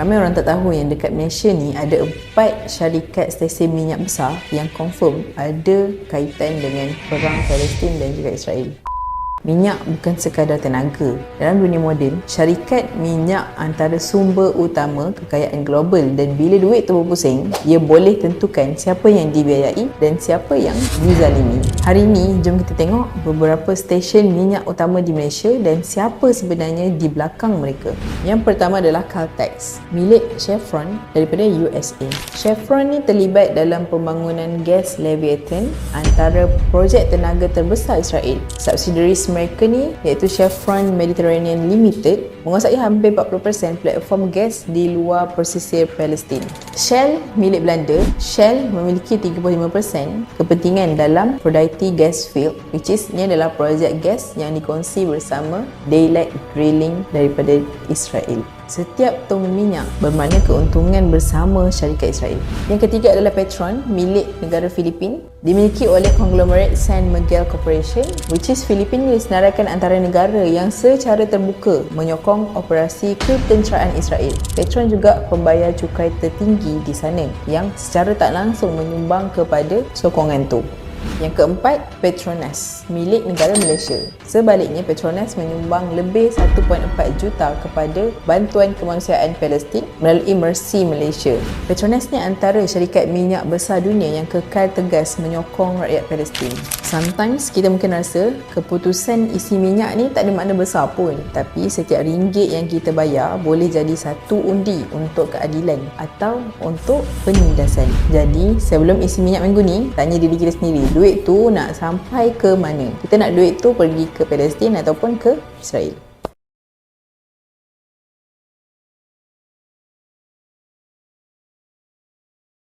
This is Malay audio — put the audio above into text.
Ramai orang tak tahu yang dekat Malaysia ni ada empat syarikat stesen minyak besar yang confirm ada kaitan dengan perang Palestin dan juga Israel. Minyak bukan sekadar tenaga. Dalam dunia moden, syarikat minyak antara sumber utama kekayaan global dan bila duit tu berpusing, ia boleh tentukan siapa yang dibiayai dan siapa yang dizalimi. Hari ini, jom kita tengok beberapa stesen minyak utama di Malaysia dan siapa sebenarnya di belakang mereka. Yang pertama adalah Caltex, milik Chevron daripada USA. Chevron ni terlibat dalam pembangunan gas Leviathan antara projek tenaga terbesar Israel. Subsidiaries mereka ni iaitu Chevron Mediterranean Limited menguasai hampir 40% platform gas di luar pesisir Palestin. Shell milik Belanda, Shell memiliki 35% kepentingan dalam Aphrodite Gas Field which is ni adalah projek gas yang dikongsi bersama Daylight Drilling daripada Israel. Setiap tong minyak bermakna keuntungan bersama syarikat Israel. Yang ketiga adalah Petron milik negara Filipin dimiliki oleh konglomerat San Miguel Corporation which is Filipin disenaraikan antara negara yang secara terbuka menyokong operasi ketenteraan Israel. Petron juga pembayar cukai tertinggi di sana yang secara tak langsung menyumbang kepada sokongan tu. Yang keempat, Petronas, milik negara Malaysia. Sebaliknya, Petronas menyumbang lebih 1.4 juta kepada bantuan kemanusiaan Palestin melalui Mercy Malaysia. Petronas ni antara syarikat minyak besar dunia yang kekal tegas menyokong rakyat Palestin. Sometimes kita mungkin rasa keputusan isi minyak ni tak ada makna besar pun. Tapi setiap ringgit yang kita bayar boleh jadi satu undi untuk keadilan atau untuk penindasan. Jadi sebelum isi minyak minggu ni, tanya diri kita sendiri. Duit tu nak sampai ke mana? Kita nak duit tu pergi ke Palestin ataupun ke Israel?